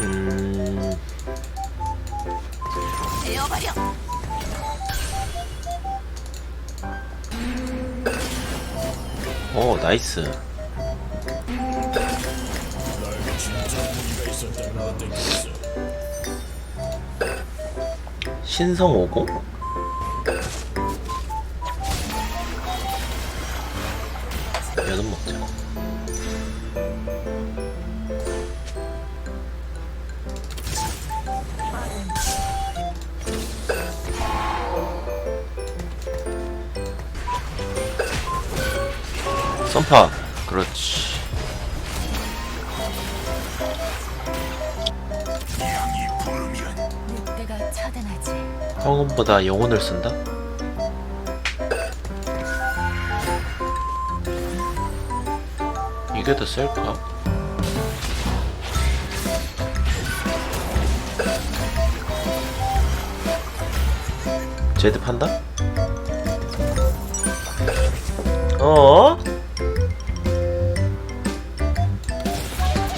음, 에어버려. 어, 나이스. 신성 오고? 썬파 그렇지 늑대가 차단하지. 황혼보다 영혼을 쓴다? 이게 더 셀까? 제드 판다? 어?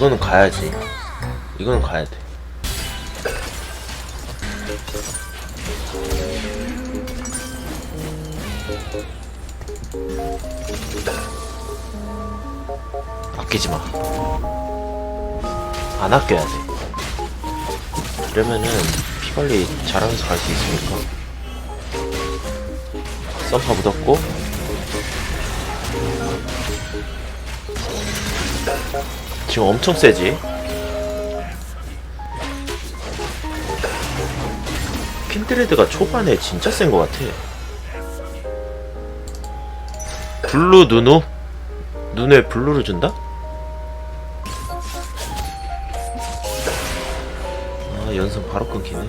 이거는 가야지. 이거는 가야 돼. 아끼지 마. 안 아껴야 돼. 그러면은 피 관리 잘하면서 갈 수 있으니까. 썸파 묻었고. 지금 엄청 세지? 킨드레드가 초반에 진짜 센 것 같아. 블루 누누? 눈에 블루를 준다? 아 연승 바로 끊기네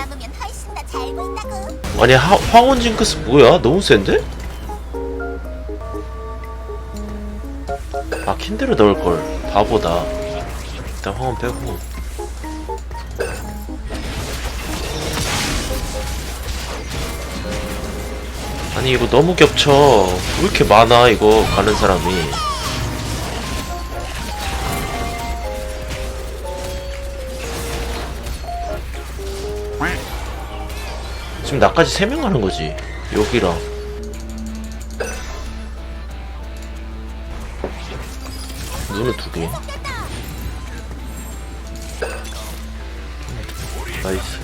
눈 감으면 훨씬 더 잘 보인다고. 아니 하, 황혼 징크스 뭐야? 너무 센데? 아 킨드를 넣을걸 바보다 일단 황혼 빼고 아니 이거 너무 겹쳐 왜 이렇게 많아 이거 가는 사람이 지금 나까지 3명 가는 거지. 여기랑. 눈은 두개. 나이스.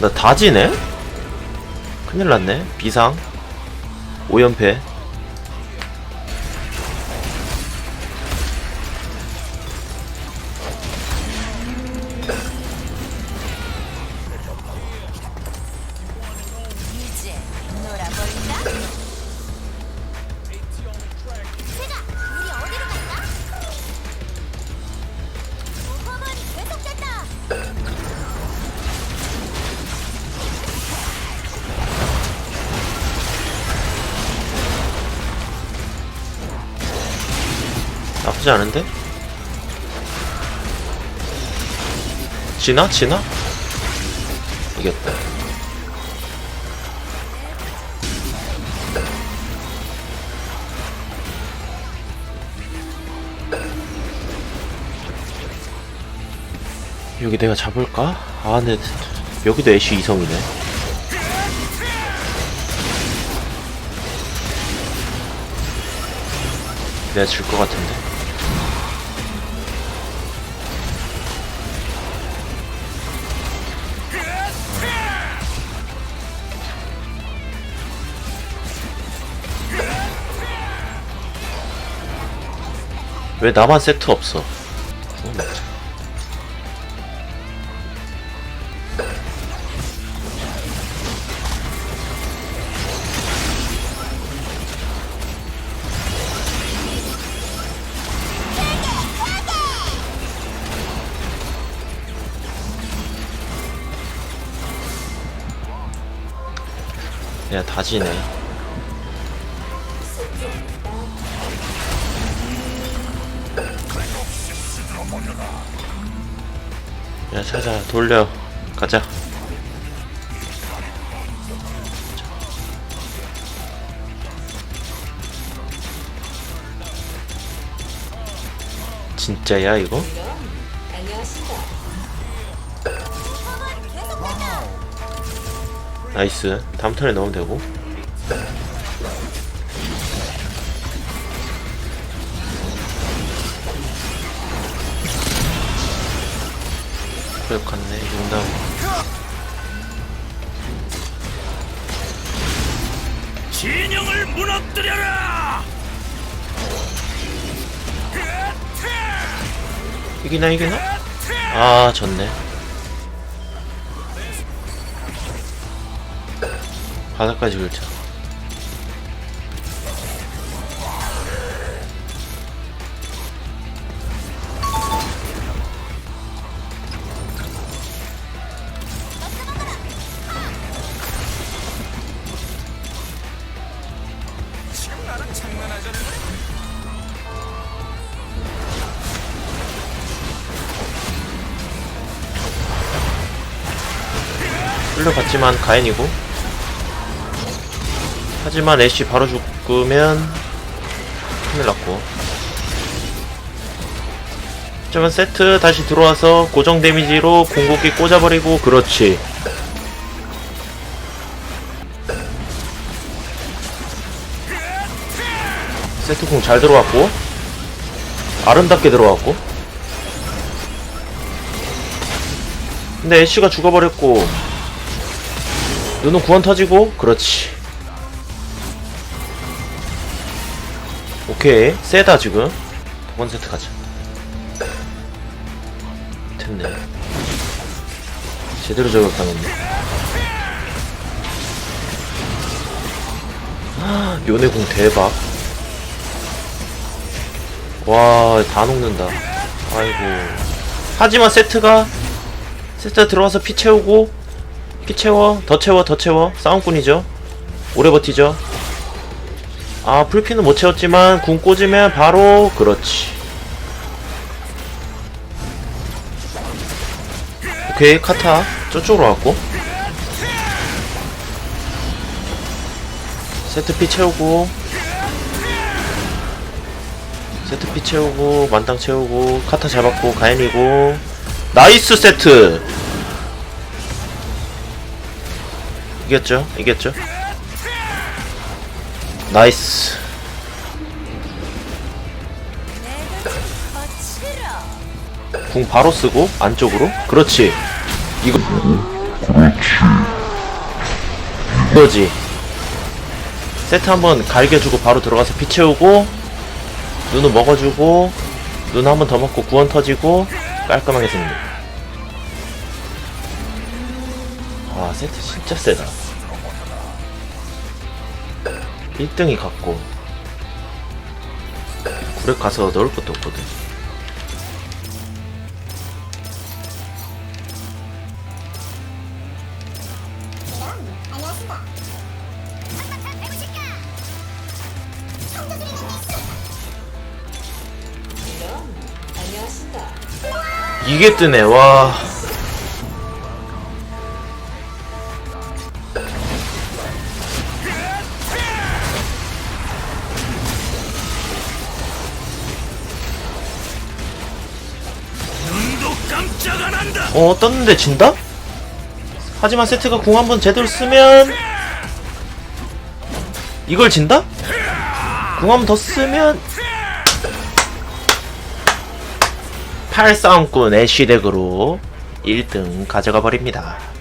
나 다지네? 큰일 났네. 비상. 5연패 나쁘지 않은데? 지나? 지나? 이겼다. 여기 내가 잡을까? 아, 근데 여기도 애쉬 이성이네. 내가 질 것 같은데. 왜 나만 세트 없어? 그건 맞아. 그냥 다지네. 야, 찾아, 돌려. 가자. 진짜야, 이거? 나이스. 다음 턴에 넣으면 되고. 그래, 갔네. 용담. 진영을 무너뜨려라! 이기나, 이기나? 아, 졌네. 바닥까지 긁자. 끌려갔지만 가인이고. 하지만 애쉬 바로 죽으면 큰일 났고. 하지만 세트 다시 들어와서 고정 데미지로 공격기 꽂아버리고 그렇지. 세트 공 잘 들어왔고. 아름답게 들어왔고. 근데 애쉬가 죽어버렸고 눈은 구원 터지고? 그렇지. 오케이. 세다 지금. 두번 세트 가자. 됐네. 제대로 저격당했네. 아, 요네공 대박. 와 다 녹는다. 아이고. 하지만 세트가 세트 들어와서 피 채우고 피 채워. 더 채워 더 채워. 싸움꾼이죠. 오래 버티죠. 아 풀피는 못 채웠지만 궁 꽂으면 바로 그렇지. 오케이 카타. 저쪽으로 왔고. 세트 피 채우고. 세트 피 채우고 만땅 채우고 카타 잡았고 가인이고. 나이스 세트 이겼죠? 이겼죠? 나이스. 궁 바로 쓰고 안쪽으로? 그렇지. 이거. 이거지. 세트 한번 갈겨주고 바로 들어가서 피 채우고 눈은 먹어주고 눈 한 번 더 먹고 구원 터지고 깔끔하게 승리 와 세트 진짜 세다 1등이 같고 구렉 가서 넣을 것도 없거든. 이게 뜨네 와 어 떴는데 진다? 하지만 세트가 궁 한번 제대로 쓰면 이걸 진다? 궁 한번 더 쓰면 팔싸움꾼 애쉬덱으로 1등 가져가 버립니다